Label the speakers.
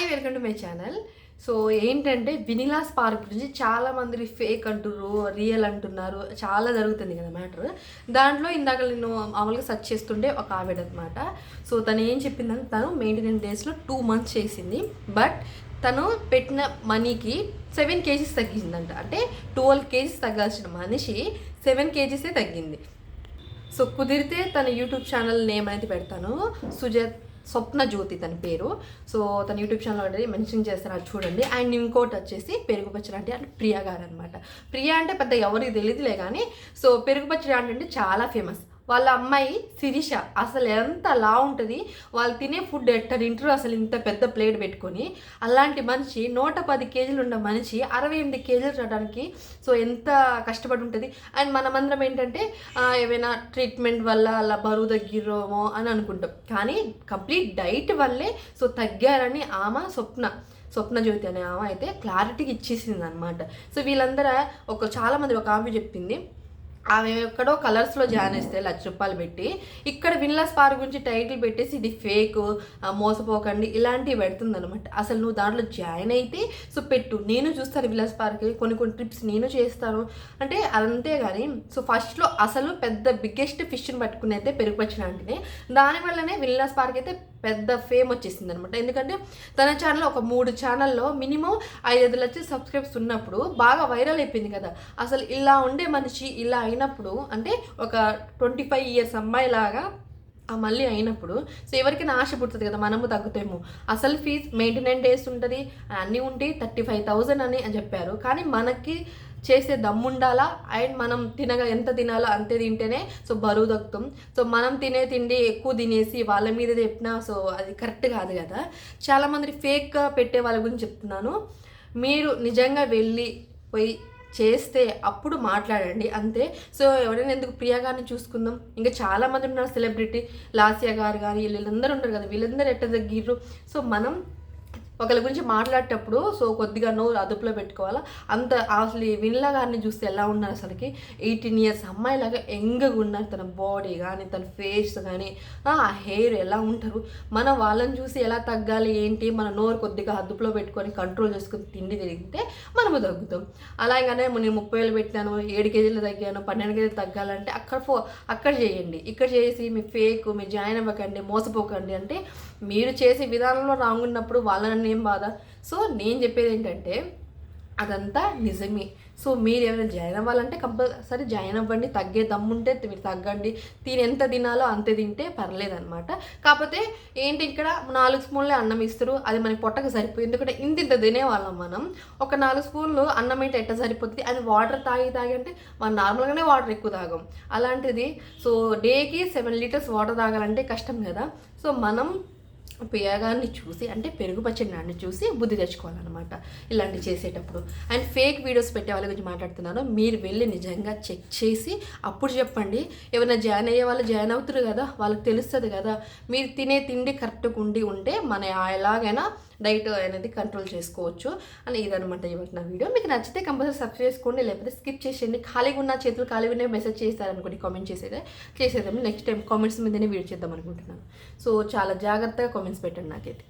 Speaker 1: Hi welcome to my channel. So ఏంటంటే వినిలాస్ park గురించి చాలా మంది ఫేక్ అంటున్నారు రియల్ అంటున్నారు. చాలా జరుగుతుంది కదా మ్యాటర్ దాంట్లో ఇందాక నేను మామూలుగా సెర్చ్ చేస్తుండే ఒక ఆవిడ అనమాట సో తను ఏం చెప్పిందంటే తను మెయింటెనెన్స్ డేస్లో టూ మంత్స్ చేసింది. బట్ తను పెట్టిన మనీకి సెవెన్ కేజీస్ తగ్గిందంట. అంటే ట్వెల్వ్ కేజీస్ తగ్గాల్సిన మనిషి సెవెన్ కేజీసే తగ్గింది. సో కుదిరితే తన యూట్యూబ్ ఛానల్ నేమ్ అనేది పెడతాను. సుజాత్ స్వప్న జ్యోతి తన పేరు. సో తన యూట్యూబ్ ఛానల్ అనేది మెన్షన్ చేస్తారు అది చూడండి. అండ్ ఇంకోటి వచ్చేసి పెరుగు పచ్చడి అంటే అంటే ప్రియా గారు అనమాట ప్రియా అంటే పెద్ద ఎవరికి తెలియదులే కానీ సో పెరుగు పచ్చడి అంటే చాలా ఫేమస్. వాళ్ళ అమ్మాయి శిరీష. అసలు ఎంత లా ఉంటుంది. వాళ్ళు తినే ఫుడ్ ఎట్ట తింటారు అసలు ఇంత పెద్ద ప్లేట్ పెట్టుకొని. అలాంటి మనిషి నూట పది కేజీలు ఉన్న మనిషి అరవై ఎనిమిది కేజీలు రావడానికి సో ఎంత కష్టపడి ఉంటుంది. అండ్ మనమందరం ఏంటంటే ఏమైనా ట్రీట్మెంట్ వల్ల అలా బరువు తగ్గిరోమో అని అనుకుంటాం. కానీ కంప్లీట్ డైట్ వల్లే సో తగ్గారని ఆమె స్వప్న. స్వప్న జ్యోతి అనే ఆమె అయితే క్లారిటీకి ఇచ్చేసింది అనమాట సో వీళ్ళందరూ ఒక చాలామంది ఒక ఆమె చెప్పింది. ఆమె ఎక్కడో కలర్స్లో జాయిన్ చేస్తే లక్ష రూపాయలు పెట్టి ఇక్కడ విన్లాస్ పార్క్ గురించి టైటిల్ పెట్టేసి ఇది ఫేక్ మోసపోకండి ఇలాంటివి పెడుతుందనమాట అసలు నువ్వు దాంట్లో జాయిన్ అయితే సో పెట్టు నేను చూస్తాను విల్లాస్ పార్క్ కొన్ని కొన్ని ట్రిప్స్ నేను చేస్తాను. అంటే అంతే కానీ సో ఫస్ట్లో అసలు పెద్ద బిగ్గెస్ట్ ఫిష్ని పట్టుకుని అయితే పెరుగుపచ్చిన అంటేనే దానివల్లనే విల్లాస్ పార్క్ అయితే పెద్ద ఫేమ్ వచ్చేసింది అనమాట ఎందుకంటే తన ఛానల్ ఒక మూడు ఛానల్లో మినిమం ఐదు లక్షల సబ్స్క్రైబ్స్ ఉన్నప్పుడు బాగా వైరల్ అయిపోయింది కదా. అసలు ఇలా ఉండే మనిషి ఇలా అయినప్పుడు అంటే ఒక ట్వంటీ ఫైవ్ ఇయర్స్ అమ్మాయిలాగా లాగా మళ్ళీ అయినప్పుడు సో ఎవరికైనా ఆశ పుడుతుంది కదా మనము తగ్గుతాము. అసలు ఫీజ్ మెయింటెనెన్స్ డేస్ ఉంటుంది అన్నీ ఉంటే థర్టీ ఫైవ్ థౌజండ్ అని అని చెప్పారు. కానీ మనకి చేసే దమ్ముండాలా? అండ్ మనం తినగా ఎంత తినాలో? అంతే తింటేనే సో బరువు తగ్గుతాం. సో మనం తినే తిండి ఎక్కువ తినేసి వాళ్ళ మీద చెప్పినా సో అది కరెక్ట్ కాదు కదా. చాలామంది ఫేక్గా పెట్టే వాళ్ళ గురించి చెప్తున్నాను. మీరు నిజంగా వెళ్ళి పోయి చేస్తే అప్పుడు మాట్లాడండి. అంతే. సో ఎవరైనా ఎందుకు ప్రియా గారిని చూసుకుందాం? ఇంకా చాలామంది ఉన్నారు సెలబ్రిటీ లాసియా గారు కానీ వీళ్ళందరూ ఉంటారు కదా. వీళ్ళందరూ ఎట్ట తగ్గిర్రు? సో మనం ఒకరి గురించి మాట్లాడేటప్పుడు సో కొద్దిగా నోరు అదుపులో పెట్టుకోవాలా? అంత అసలు వినలా గారిని చూస్తే ఎలా ఉన్నారు అసలుకి? ఎయిటీన్ ఇయర్స్ అమ్మాయిలాగా ఎంగగా ఉన్నారు తన బాడీ కానీ తన ఫేస్ కానీ ఆ హెయిర్ ఎలా ఉంటారు? మనం వాళ్ళని చూసి ఎలా తగ్గాలి ఏంటి? మన నోరు కొద్దిగా అదుపులో పెట్టుకొని కంట్రోల్ చేసుకుని తిండి తిరిగితే మనము తగ్గుతాం. అలాగనే నేను ముప్పై వేలు పెట్టాను ఏడు కేజీలు తగ్గాను పన్నెండు కేజీలు తగ్గాలంటే అక్కడ ఫో అక్కడ చేయండి. ఇక్కడ చేసి మీ ఫేక్ మీ జాయిన్ అవ్వకండి మోసపోకండి అంటే మీరు చేసే విధానంలో రాంగ్ ఉన్నప్పుడు వాళ్ళని ఏం బాధ? సో నేను చెప్పేది ఏంటంటే అదంతా నిజమే. సో మీరు ఏమైనా జాయిన్ అవ్వాలంటే కంపల్సరీ జాయిన్ అవ్వండి. తగ్గే దమ్ముంటే మీరు తగ్గండి. తిని ఎంత తినాలో అంతే తింటే పర్లేదనమాట కాకపోతే ఏంటి ఇక్కడ నాలుగు స్పూన్లే అన్నం ఇస్తారు. అది మనకి పొట్టకు సరిపోయి ఎందుకంటే ఇంత ఇంత తినేవాళ్ళం మనం. ఒక నాలుగు స్పూన్లు అన్నం అయితే ఎట్ట సరిపోతుంది? అది వాటర్ తాగి తాగి అంటే మనం నార్మల్గానే వాటర్ ఎక్కువ తాగం. అలాంటిది సో డేకి సెవెన్ లీటర్స్ వాటర్ తాగాలంటే కష్టం కదా. సో మనం పియగాన్ని చూసి అంటే పెరుగు పచ్చడి నాన్ని చూసి బుద్ధి తెచ్చుకోవాలన్నమాట ఇలాంటివి చేసేటప్పుడు. అండ్ ఫేక్ వీడియోస్ పెట్టే వాళ్ళ గురించి మాట్లాడుతున్నాను. మీరు వెళ్ళి నిజంగా చెక్ చేసి అప్పుడు చెప్పండి. ఎవరైనా జాయిన్ అయ్యే వాళ్ళు జాయిన్ అవుతారు కదా వాళ్ళకి తెలుస్తుంది కదా. మీరు తినే తిండి కరెక్ట్గా ఉండి ఉంటే మన ఎలాగైనా డైట్ అనేది కంట్రోల్ చేసుకోవచ్చు అని ఇదనమాట ఇవాళ నా వీడియో. మీకు నచ్చితే కంపల్సరీ సబ్స్క్రైబ్ చేసుకోండి లేకపోతే స్కిప్ చేసేయండి. ఖాళీగా ఉన్న చేతులు ఖాళీగా ఉన్నాయి మెసేజ్ చేస్తారనుకోండి కామెంట్ చేసేదే చేసేదాం నెక్స్ట్ టైం కామెంట్స్ మీదనే వీడియో చేద్దాం అనుకుంటున్నాను. సో చాలా జాగ్రత్తగా కామెంట్స్ పెట్టండి నాకైతే